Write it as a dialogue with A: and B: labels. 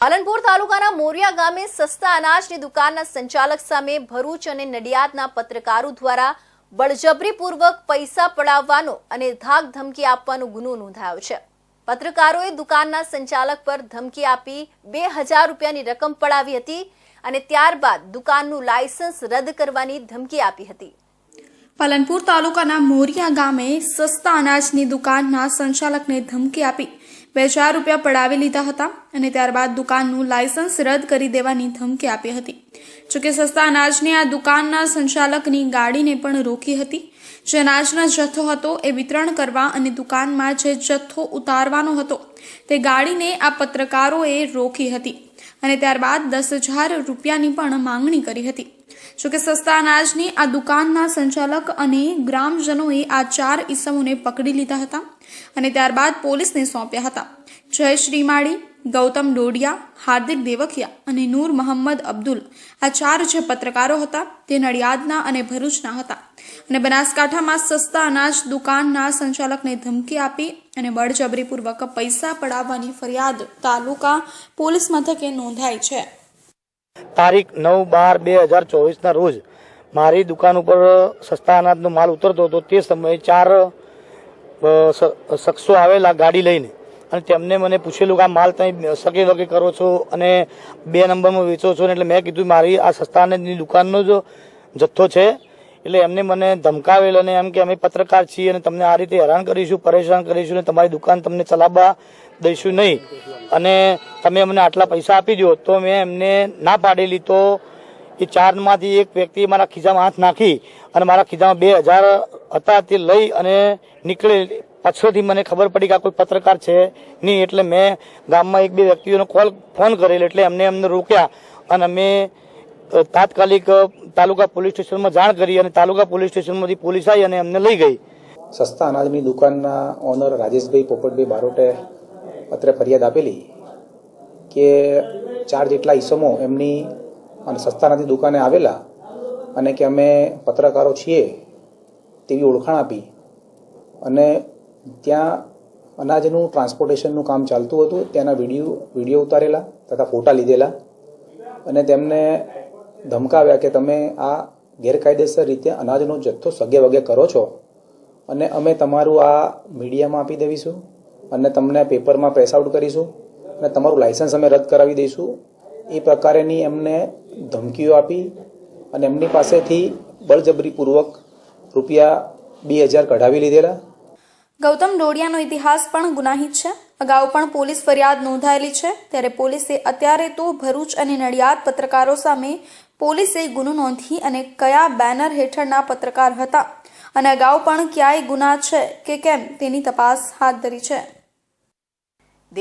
A: પાલનપુર તાલુકાના મોરિયા ગામે સસ્તા અનાજની દુકાનના સંચાલક સામે ભરૂચ અને નડિયાદના પત્રકારો દ્વારા બળજબરીપૂર્વક પૈસા પડાવવાનો અને ધાક ધમકી આપવાનો ગુનો નોંધાયો છે. પત્રકારોએ દુકાનના સંચાલક પર ધમકી આપી બે હજાર રૂપિયાની રકમ પડાવી હતી અને ત્યારબાદ દુકાનનું લાયસન્સ રદ કરવાની ધમકી આપી હતી.
B: પાલનપુર તાલુકાના મોરિયા ગામે સસ્તા અનાજની દુકાનના સંચાલકને ધમકી આપી બે હજાર રૂપિયા પડાવી લીધા હતા અને ત્યારબાદ દુકાનનું લાયસન્સ રદ કરી દેવાની ધમકી આપી હતી. જોકે સસ્તા અનાજની આ દુકાનના સંચાલકની ગાડીને પણ રોકી હતી. જે અનાજનો જથ્થો હતો એ વિતરણ કરવા અને દુકાનમાં જે જથ્થો ઉતારવાનો હતો, તે ગાડીને આ પત્રકારોએ રોકી હતી. અને ત્યારબાદ દસ હજાર રૂપિયાની પણ માંગણી કરી હતી. જોકે સસ્તા અનાજની આ દુકાનના સંચાલક અને ગ્રામજનોએ આ ચાર ઈસમોને પકડી લીધા હતા અને ત્યારબાદ પોલીસને સોંપ્યા હતા. જય શ્રીમાળી ગૌતમ ડોડિયા, હાર્દિક દેવકિયા અને નૂર મોહમ્મદ અબ્દુલ. આ ચાર જે પત્રકારો હતા તે નડિયાદના અને ભરૂચના હતા. અને બનાસકાંઠામાં સસ્તા અનાજ દુકાનના સંચાલકને ધમકી આપી અને બળજબરીપૂર્વક પૈસા પડાવવાની ફરિયાદ તાલુકા પોલીસ મથકે નોંધાઈ છે.
C: તારીખ નવ બાર બે હજાર ચોવીસના રોજ મારી દુકાન ઉપર સસ્તા અનાજનો માલ ઉતરતો હતો. તે સમયે ચાર શખ્સો આવેલા ગાડી લઈને અને તેમને મને પૂછેલું કે આ માલ તમે સગે વગે કરો છો? અને બે નંબરમાં વેચો છો એટલે મેં કીધું, મારી આ સસ્તાની દુકાનનો જ જથ્થો છે. એટલે એમને મને ધમકાવેલ અને એમ કે અમે પત્રકાર છીએ અને તમને આ રીતે હેરાન કરીશું, પરેશાન કરીશું અને તમારી દુકાન તમને ચલાવવા દઈશું નહીં. અને તમે અમને આટલા પૈસા આપી દો તો મેં એમને ના પાડેલી. તો એ ચારમાંથી એક વ્યક્તિએ મારા ખીજામાં હાથ નાખી અને મારા ખીજામાં બે હજાર હતા તે લઈ અને નીકળે પાછળથી મને ખબર પડી કે આ કોઈ પત્રકાર છે નહીં, એટલે મેં ગામમાં એક બે વ્યક્તિઓનો કોલ ફોન કરેલો, એટલે એમને અમને રોક્યા. અને અમે તાત્કાલિક તાલુકા પોલીસ સ્ટેશનમાં જાણ કરી અને તાલુકા પોલીસ સ્ટેશનમાંથી પોલીસ આવી અને અમને લઈ ગઈ.
D: સસ્તા અનાજની દુકાનના ઓનર રાજેશભાઈ પોપટભાઈ બારોટે અત્રે ફરિયાદ આપેલી કે ચાર જેટલા ઈસમો એમની અને સસ્તા અનાજની દુકાને આવેલા અને કે અમે પત્રકારો છીએ તેવી ઓળખાણ આપી. અને ત્યાં અનાજનું ટ્રાન્સપોર્ટેશનનું કામ ચાલતું હતું. ત્યાંના વીડિયો વીડિયો ઉતારેલા તથા ફોટા લીધેલા. અને તેમને ધમકાવ્યા કે તમે આ ગેરકાયદેસર રીતે અનાજનો જથ્થો સગે વગે કરો છો. અને અમે તમારું આ મીડિયામાં આપી દેવીશું અને તમને પેપરમાં પ્રેસ આઉટ કરીશું. અને તમારું લાઇસન્સ અમે રદ કરાવી દઈશું. એ પ્રકારેની એમને ધમકીઓ આપી. અને એમની પાસેથી બળજબરીપૂર્વક રૂપિયા બે હજાર કઢાવી લીધેલા.
B: ગૌતમ ડોડિયાનો ઇતિહાસ પણ ગુનાહિત છે. અગાઉ પણ પોલીસ ફરિયાદ નોંધાયેલી છે. ત્યારે પોલીસે અત્યારે તો ભરૂચ અને નડિયાદ પત્રકારો સામે પોલીસે ગુનો નોંધી અને કયા બેનર હેઠળના પત્રકાર હતા. અને અગાઉ પણ ક્યાંય ગુના છે કે કેમ તેની તપાસ હાથ ધરી છે.